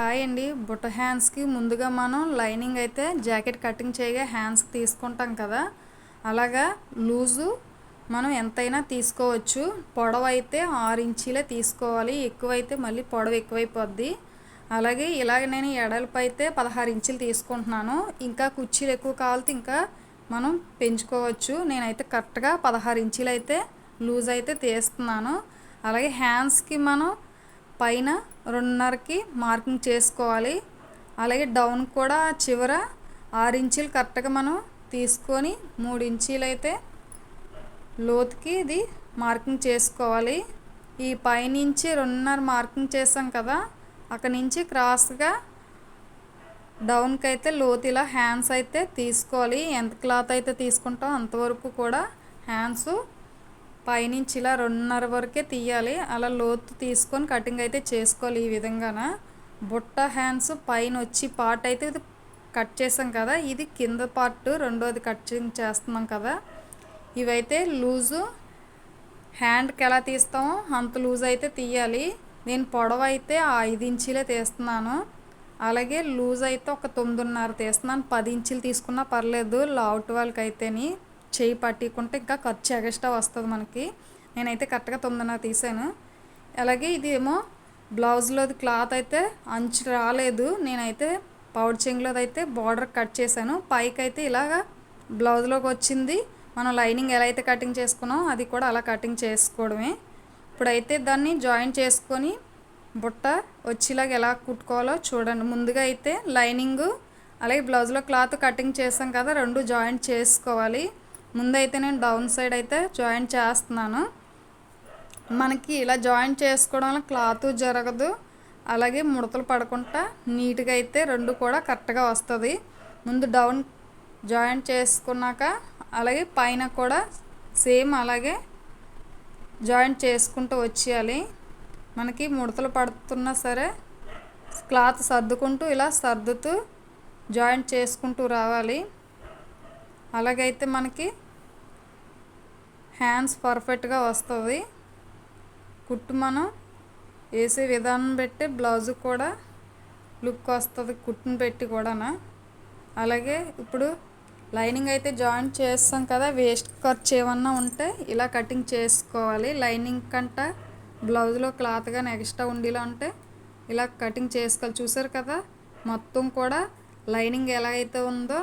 Hi అండి. బుట్ట హ్యాండ్స్కి ముందుగా మనం లైనింగ్ అయితే జాకెట్ కటింగ్ చేయగా హ్యాండ్స్ తీసుకుంటాం కదా. అలాగా లూజు మనం ఎంతైనా తీసుకోవచ్చు. పొడవు అయితే ఆరు ఇంచీలే తీసుకోవాలి. ఎక్కువైతే మళ్ళీ పొడవు ఎక్కువైపోద్ది. అలాగే ఇలాగ నేను ఎడల్పు అయితే పదహారు ఇంచులు తీసుకుంటున్నాను. ఇంకా కుర్చీలు ఎక్కువ కావాలితే ఇంకా మనం పెంచుకోవచ్చు. నేనైతే కరెక్ట్గా పదహారు ఇంచులు అయితే లూజ్ అయితే తీస్తున్నాను. అలాగే హ్యాండ్స్కి మనం పైన రెండున్నరకి మార్కింగ్ చేసుకోవాలి. అలాగే డౌన్ కూడా చివర ఆరు ఇంచీలు కరెక్ట్గా మనం తీసుకొని మూడు ఇంచీలు అయితే లోతుకి ఇది మార్కింగ్ చేసుకోవాలి. ఈ పైనుంచి రెండున్నర మార్కింగ్ చేసాం కదా అక్కడి నుంచి క్రాస్గా డౌన్కి అయితే లోతు ఇలా హ్యాండ్స్ అయితే తీసుకోవాలి. ఎంత క్లాత్ అయితే తీసుకుంటాం అంతవరకు కూడా హ్యాండ్స్ పైనుంచి ఇలా రెండున్నర వరకే తీయాలి. అలా లోతు తీసుకొని కటింగ్ అయితే చేసుకోవాలి ఈ విధంగాన? బుట్ట హ్యాండ్స్ పైన వచ్చి పార్ట్ అయితే ఇది కట్ చేసాం కదా. ఇది కింద పార్ట్ రెండోది కటింగ్ చేస్తున్నాం కదా. ఇవైతే లూజు హ్యాండ్కి ఎలా తీస్తామో అంత లూజ్ అయితే తీయాలి. నేను పొడవు అయితే ఐదు ఇంచీలే తీస్తున్నాను. అలాగే లూజ్ అయితే ఒక తొమ్మిదిన్నర తీస్తున్నాను. పది ఇంచులు తీసుకున్నా పర్లేదు లావుట్ వాళ్ళకి అయితేని చేయి పట్టుకుంటే ఇంకా ఖర్చు ఎగస్ట్రా వస్తుంది మనకి. నేనైతే కరెక్ట్గా తొమ్మిదిన్నర తీసాను. అలాగే ఇది ఏమో బ్లౌజ్లోది క్లాత్ అయితే అంచు రాలేదు. నేనైతే పౌడ్ చెంగులోది అయితే బార్డర్ కట్ చేశాను. పైకి అయితే ఇలాగా బ్లౌజ్లోకి వచ్చింది. మనం లైనింగ్ ఎలా అయితే కటింగ్ చేసుకున్నామో అది కూడా అలా కటింగ్ చేసుకోవడమే. ఇప్పుడైతే దాన్ని జాయిన్ చేసుకొని బుట్ట వచ్చేలాగా ఎలా కుట్టుకోవాలో చూడండి. ముందుగా అయితే లైనింగ్ అలాగే బ్లౌజ్లో క్లాత్ కటింగ్ చేసాం కదా రెండు జాయింట్ చేసుకోవాలి. ముందైతే నేను డౌన్ సైడ్ అయితే జాయింట్ చేస్తున్నాను. మనకి ఇలా జాయింట్ చేసుకోవడం వల్ల క్లాత్ జరగదు. అలాగే ముడతలు పడకుండా నీట్గా అయితే రెండు కూడా కరెక్ట్గా వస్తుంది. ముందు డౌన్ జాయింట్ చేసుకున్నాక అలాగే పైన కూడా సేమ్ అలాగే జాయింట్ చేసుకుంటూ వచ్చేయాలి. మనకి ముడతలు పడుతున్నా సరే క్లాత్ సర్దుకుంటూ ఇలా సర్దుతూ జాయింట్ చేసుకుంటూ రావాలి. అలాగైతే మనకి హ్యాండ్స్ పర్ఫెక్ట్గా వస్తుంది. కుట్టు మనం వేసే విధానం బట్టి బ్లౌజ్ కూడా లుక్ వస్తుంది కుట్టుని పెట్టి కూడానా. అలాగే ఇప్పుడు లైనింగ్ అయితే జాయింట్ చేస్తాం కదా వేస్ట్ ఖర్చు ఏమన్నా ఉంటే ఇలా కటింగ్ చేసుకోవాలి. లైనింగ్ కంట బ్లౌజ్లో క్లాత్గా ఎక్స్ట్రా ఉండేలా ఉంటే ఇలా కటింగ్ చేసుకోవాలి. చూసారు కదా మొత్తం కూడా లైనింగ్ ఎలా అయితే ఉందో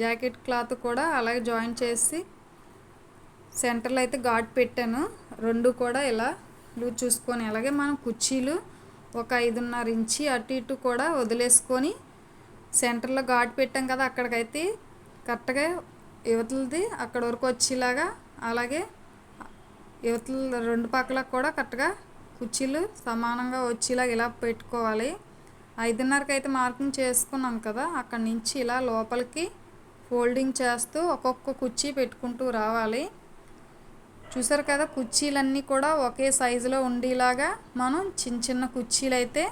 జాకెట్ క్లాత్ కూడా అలాగే జాయిన్ చేసి సెంటర్లో అయితే ఘాట్ పెట్టాను. రెండు కూడా ఇలా లూజ్ చూసుకొని అలాగే మనం కుర్చీలు ఒక ఐదున్నర ఇంచి అటు ఇటు కూడా వదిలేసుకొని సెంటర్లో ఘాట్ పెట్టాం కదా అక్కడికైతే కరెక్ట్గా యువతలది అక్కడ వరకు వచ్చేలాగా అలాగే యువతల రెండు పక్కల కూడా కరెక్ట్గా కుర్చీలు సమానంగా వచ్చేలాగా ఇలా పెట్టుకోవాలి. ఐదున్నరకి అయితే మార్కింగ్ చేసుకున్నాం కదా అక్కడి నుంచి ఇలా లోపలికి ఫోల్డింగ్ చేస్తూ ఒక్కొక్క కుర్చీ పెట్టుకుంటూ రావాలి. చూసారు కదా కుర్చీలన్నీ కూడా ఒకే సైజులో ఉండేలాగా మనం చిన్న చిన్న కుర్చీలు అయితే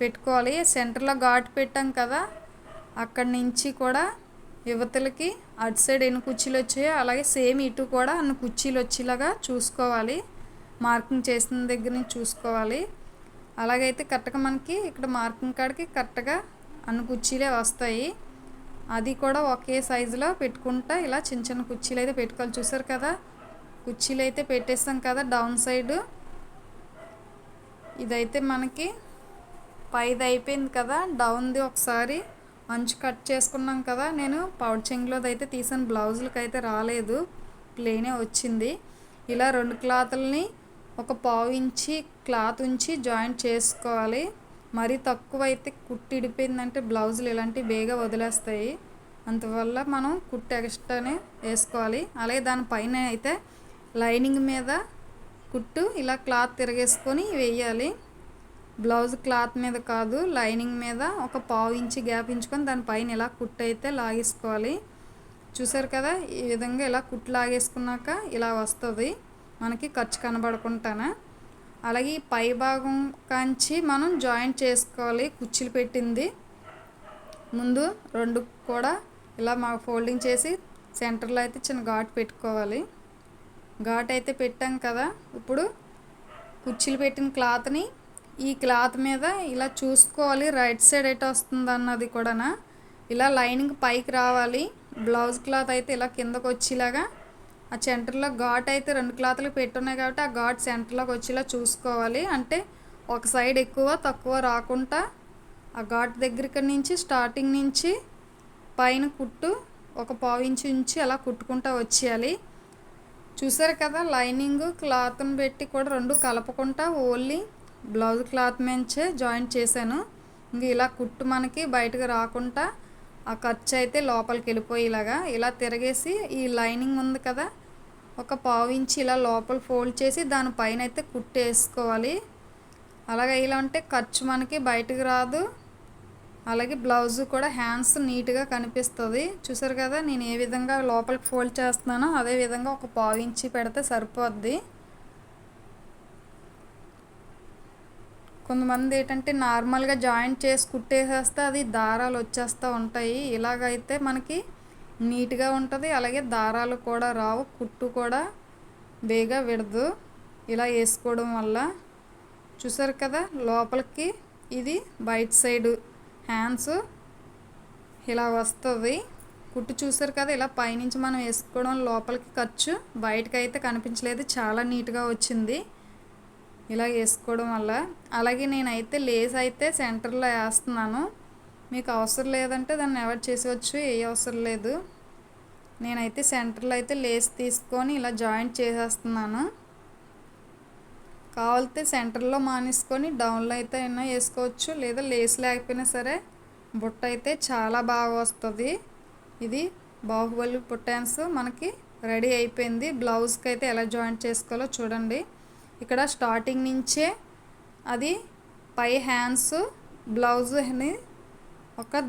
పెట్టుకోవాలి. సెంటర్లో ఘాటు పెట్టాం కదా అక్కడి నుంచి కూడా యువతలకి అటు సైడ్ ఎన్ని కుర్చీలు వచ్చాయో అలాగే సేమ్ ఇటు కూడా అన్ని కుర్చీలు వచ్చేలాగా చూసుకోవాలి. మార్కింగ్ చేసిన దగ్గర నుంచి చూసుకోవాలి. అలాగైతే కరెక్ట్గా మనకి ఇక్కడ మార్కింగ్ కాడికి కరెక్ట్గా అన్ని కుర్చీలే వస్తాయి. అది కూడా ఒకే సైజులో పెట్టుకుంటా. ఇలా చిన్న చిన్న కుర్చీలు అయితే పెట్టుకోవాలి. చూసారు కదా? కుర్చీలు అయితే పెట్టేస్తాం కదా డౌన్ సైడ్. ఇదైతే మనకి పైది అయిపోయింది కదా? డౌన్ది ఒకసారి అంచు కట్ చేసుకున్నాం కదా? నేను పౌడ్ చెంగులోది అయితే తీసాను. బ్లౌజులకి అయితే రాలేదు. ప్లేనే వచ్చింది. ఇలా రెండు క్లాతులని ఒక పావు ఇంచి క్లాత్ ఉంచి జాయింట్ చేసుకోవాలి. మరీ తక్కువ అయితే కుట్టి ఇడిపోయిందంటే బ్లౌజులు ఇలాంటివి బేగా వదిలేస్తాయి. అందువల్ల మనం కుట్టు ఎక్స్ట్రానే వేసుకోవాలి. అలాగే దానిపైన అయితే లైనింగ్ మీద కుట్టు ఇలా క్లాత్ తిరగేసుకొని వేయాలి. బ్లౌజ్ క్లాత్ మీద కాదు లైనింగ్ మీద ఒక పావు ఇంచి గ్యాప్ ఇంచుకొని దానిపైన ఇలా కుట్టు అయితే లాగేసుకోవాలి. చూసారు కదా ఈ విధంగా ఇలా కుట్టు లాగేసుకున్నాక ఇలా వస్తుంది. మనకి ఖర్చు కనబడకుండానే. అలాగే ఈ పై భాగం కాంచి మనం జాయింట్ చేసుకోవాలి. కుర్చీలు పెట్టింది. ముందు రెండు కూడా ఇలా మా ఫోల్డింగ్ చేసి సెంటర్లో అయితే చిన్న ఘాట్ పెట్టుకోవాలి. ఘాట్ అయితే పెట్టాం కదా. ఇప్పుడు కుర్చీలు పెట్టిన క్లాత్ని ఈ క్లాత్ మీద ఇలా చూసుకోవాలి. రైట్ సైడ్ ఎటు వస్తుంది అన్నది కూడా ఇలా లైనింగ్ పైకి రావాలి. బ్లౌజ్ క్లాత్ అయితే ఇలా కిందకు వచ్చేలాగా. ఆ సెంటర్లో ఘాట్ అయితే రెండు క్లాత్లు పెట్టున్నాయి కాబట్టి ఆ ఘాట్ సెంటర్లోకి వచ్చేలా చూసుకోవాలి. అంటే ఒక సైడ్ ఎక్కువ తక్కువ రాకుండా ఆ ఘాట్ దగ్గరికి నుంచి స్టార్టింగ్ నుంచి పైన కుట్టు ఒక పావు ఉంచి అలా కుట్టుకుంటూ వచ్చేయాలి. చూసారు కదా లైనింగ్ క్లాత్ని పెట్టి కూడా రెండు కలపకుండా ఓన్లీ బ్లౌజ్ క్లాత్ మించే జాయింట్ చేశాను. ఇంక ఇలా కుట్టు మనకి బయటకు రాకుండా ఆ ఖర్చు అయితే లోపలికి వెళ్ళిపోయేలాగా ఇలా తిరగేసి ఈ లైనింగ్ ఉంది కదా ఒక పావు ఇంచి ఇలా లోపల ఫోల్డ్ చేసి దానిపైన అయితే కుట్టు వేసుకోవాలి. అలాగే ఇలా ఉంటే ఖర్చు మనకి బయటకు రాదు. అలాగే బ్లౌజ్ కూడా హ్యాండ్స్ నీట్గా కనిపిస్తుంది. చూసారు కదా నేను ఏ విధంగా లోపలికి ఫోల్డ్ చేస్తున్నానో అదే విధంగా ఒక పావు ఇంచి పెడితే సరిపోద్ది. కొంతమంది ఏంటంటే నార్మల్గా జాయింట్ చేసి కుట్టేసేస్తే అది దారాలు వచ్చేస్తూ ఉంటాయి. ఇలాగైతే మనకి నీట్గా ఉంటుంది. అలాగే దారాలు కూడా రావు. కుట్టు కూడా బేగా విడదు. ఇలా వేసుకోవడం వల్ల చూసారు కదా లోపలికి ఇది బయట సైడు హ్యాండ్స్ ఇలా వస్తుంది. కుట్టు చూసారు కదా ఇలా పైనుంచి మనం వేసుకోవడం లోపలికి ఖర్చు బయటకు అయితే కనిపించలేదు. చాలా నీట్గా వచ్చింది. ఇలా వేసుకోవడం వల్ల. అలాగే నేనైతే లేస్ అయితే సెంటర్లో వేస్తున్నాను. మీకు అవసరం లేదంటే దాన్ని ఎవరు చేసేవచ్చు ఏ అవసరం లేదు. నేనైతే సెంటర్లో అయితే లేస్ తీసుకొని ఇలా జాయింట్ చేసేస్తున్నాను. కావాలితే సెంటర్లో మానేసుకొని డౌన్లో అయితే అయినా వేసుకోవచ్చు లేదా లేస్ లేకపోయినా సరే బుట్ట అయితే చాలా బాగా వస్తుంది. ఇది బాహుబలి పుట్టాన్స్ మనకి రెడీ అయిపోయింది. బ్లౌజ్కి అయితే ఎలా జాయింట్ చేసుకోవాలో చూడండి. ఇక్కడ స్టార్టింగ్ నుంచే అది పై హ్యాండ్స్ బ్లౌజ్ని ఒక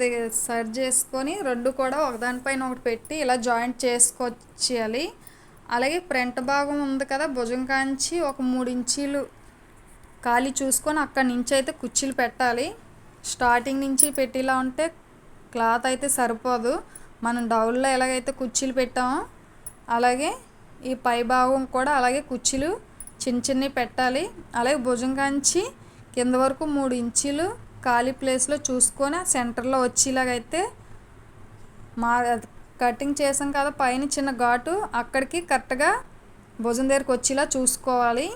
సర్చ్ చేసుకొని రెండు కూడా ఒకదానిపైన ఒకటి పెట్టి ఇలా జాయింట్ చేసుకొచ్చేయాలి అలాగే ఫ్రంట్ భాగం ఉంది కదా భుజం కాంచి ఒక మూడు ఇంచీలు ఖాళీ చూసుకొని అక్కడి నుంచి అయితే కుర్చీలు పెట్టాలి. స్టార్టింగ్ నుంచి పెట్టేలా ఉంటే క్లాత్ అయితే సరిపోదు. మనం డౌల్లో ఎలాగైతే కుర్చీలు పెట్టామో అలాగే ఈ పై భాగం కూడా అలాగే కుర్చీలు చిన్న చిన్నవి పెట్టాలి. అలాగే భుజం కాంచి కింద వరకు మూడు ఇంచీలు ఖాళీ ప్లేస్లో చూసుకొని సెంటర్లో వచ్చేలాగైతే మా కటింగ్ చేసాం కదా పైన చిన్న ఘాటు అక్కడికి కరెక్ట్గా భుజం దగ్గరికి వచ్చేలా చూసుకోవాలి.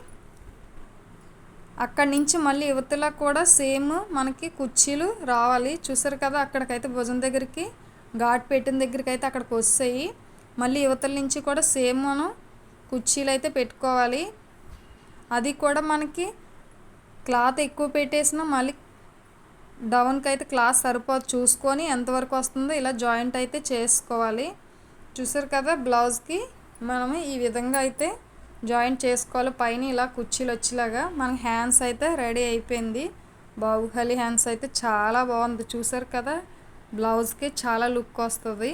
అక్కడి నుంచి మళ్ళీ యువతలా కూడా సేమ్ మనకి కుర్చీలు రావాలి. చూసారు కదా అక్కడికైతే భుజం దగ్గరికి ఘాట్ పెట్టిన దగ్గరికి అయితే అక్కడికి వస్తాయి మళ్ళీ యువతల నుంచి కూడా సేమ్ మనం కుర్చీలు అయితే పెట్టుకోవాలి. అది కూడా మనకి క్లాత్ ఎక్కువ పెట్టేసిన మళ్ళీ డౌన్కి అయితే క్లాస్ సరిపోదు చూసుకొని ఎంతవరకు వస్తుందో ఇలా జాయింట్ అయితే చేసుకోవాలి. చూసారు కదా బ్లౌజ్కి మనము ఈ విధంగా అయితే జాయింట్ చేసుకోవాలి. పైన ఇలా కుర్చీలు వచ్చేలాగా మన హ్యాండ్స్ అయితే రెడీ అయిపోయింది. బాహుబలి హ్యాండ్స్ అయితే చాలా బాగుంది. చూసారు కదా బ్లౌజ్కి చాలా లుక్ వస్తుంది.